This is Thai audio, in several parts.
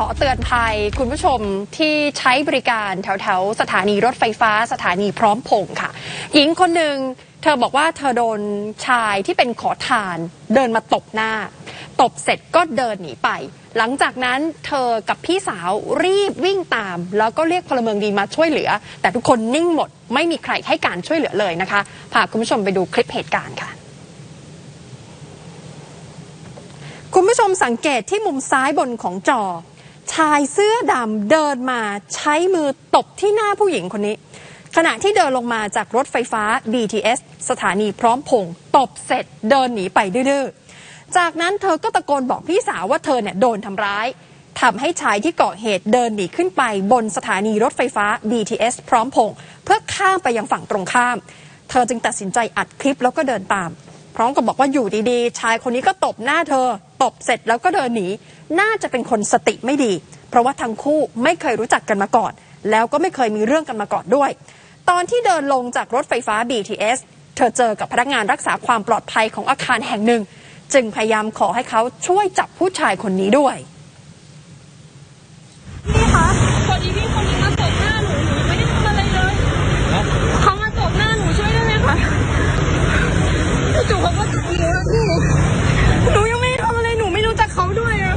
ขอเตือนภัยคุณผู้ชมที่ใช้บริการแถวแถวๆสถานีรถไฟฟ้าสถานีพร้อมพงษ์ค่ะ หญิงคนหนึ่งเธอบอกว่าเธอโดนชายที่เป็นขอทาน เดินมาตบหน้า ตบเสร็จก็เดินหนีไป หลังจากนั้นเธอกับพี่สาวรีบวิ่งตาม แล้วก็เรียกพลเมืองดีมาช่วยเหลือ แต่ทุกคนนิ่งหมดไม่มีใครให้การช่วยเหลือเลยนะคะพาคุณผู้ชมไปดูคลิปเหตุการณ์ค่ะคุณผู้ชมสังเกตที่มุมซ้ายบนของจอ ชายเสื้อดำเดินมาใช้มือตบที่หน้าผู้หญิงคนนี้ ขณะที่เดินลงมาจากรถไฟฟ้า BTS สถานีพร้อมพงษ์ตบเสร็จเดินหนีไปดื้อจากนั้นเธอก็ตะโกนบอกพี่สาวว่าเธอเนี่ยโดนทำร้ายทำให้ชายที่ก่อเหตุเดินหนีขึ้นไปบนสถานีรถไฟฟ้า BTS พร้อมพงษ์เพื่อข้ามไปยังฝั่งตรงข้าม เธอจึงตัดสินใจอัดคลิปแล้วก็เดินตาม พร้อมกับบอกว่าอยู่ดีๆ ชายคนนี้ก็ตบหน้าเธอ ตบเสร็จแล้วก็เดินหนี น่าจะเป็นคนสติไม่ดี เพราะว่าทั้งคู่ไม่เคยรู้จักกันมาก่อน แล้วก็ไม่เคยมีเรื่องกันมาก่อนด้วย ตอนที่เดินลงจากรถไฟฟ้า BTS เธอเจอกับพนักงานรักษาความปลอดภัยของอาคารแห่งหนึ่ง จึงพยายามขอให้เขาช่วยจับผู้ชายคนนี้ด้วย พี่คะพอดีพี่คนนี้มาตบหน้าหนู หนูไม่ได้ทำอะไรเลย เขามาตบหน้าหนูช่วยได้ไหมคะจู่ๆเขาก็ตบหนูแล้วพี่ หนูยังไม่ได้ทำอะไร หนูไม่รู้จักเขาด้วยอะ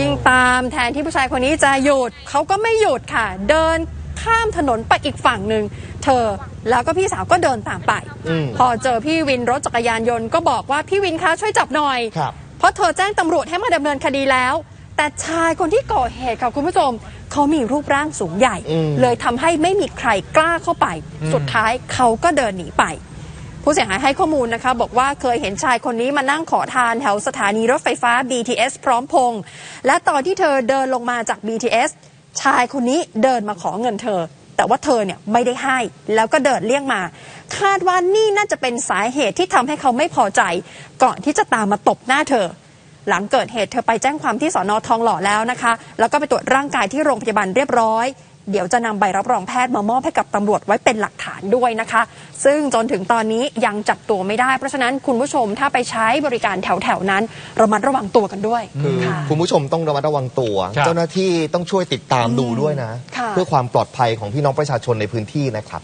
ยิงตามแทนที่ผู้ชายคนนี้จะหยุดเขาก็ไม่หยุดค่ะ เดินข้ามถนนไปอีกฝั่งหนึ่งเธอแล้วก็พี่สาวก็เดินตามไปอืมพอเจอพี่วินรถจักรยานยนต์ก็บอกว่าพี่วินคะช่วยจับหน่อยครับเพราะเธอแจ้งตำรวจให้มาดำเนินคดีแล้ว แต่ชายคนที่ก่อเหตุค่ะคุณผู้ชมเขามีรูปร่างสูงใหญ่อืมเลยทำให้ไม่มีใครกล้าเข้าไป สุดท้ายเขาก็เดินหนีไป ผู้เสียหายให้ข้อมูลนะคะ บอกว่าเคยเห็นชายคนนี้มานั่งขอทานแถวสถานีรถไฟฟ้า BTS พร้อมพงษ์และตอนที่เธอเดินลงมาจาก BTS ชายคนนี้เดินมาขอเงินเธอ แต่ว่าเธอเนี่ยไม่ได้ให้ แล้วก็เดินเลี่ยงมา คาดว่านี่น่าจะเป็นสาเหตุที่ทำให้เขาไม่พอใจ ก่อนที่จะตามมาตบหน้าเธอ หลังเกิดเหตุเธอไปแจ้งความที่สอนอทองหล่อแล้วนะคะ แล้วก็ไปตรวจร่างกายที่โรงพยาบาลเรียบร้อย เดี๋ยวจะนำใบรับรองแพทย์มามอบให้กับตำรวจไว้เป็นหลักฐานด้วยนะคะ ซึ่งจนถึงตอนนี้ยังจับตัวไม่ได้ เพราะฉะนั้นคุณผู้ชมถ้าไปใช้บริการแถวๆนั้นระมัดระวังตัวกันด้วยคือค่ะคุณผู้ชมต้องระมัดระวังตัวครับเจ้าหน้าที่ต้องช่วยติดตามดูด้วยนะค่ะเพื่อความปลอดภัยของพี่น้องประชาชนในพื้นที่นะครับ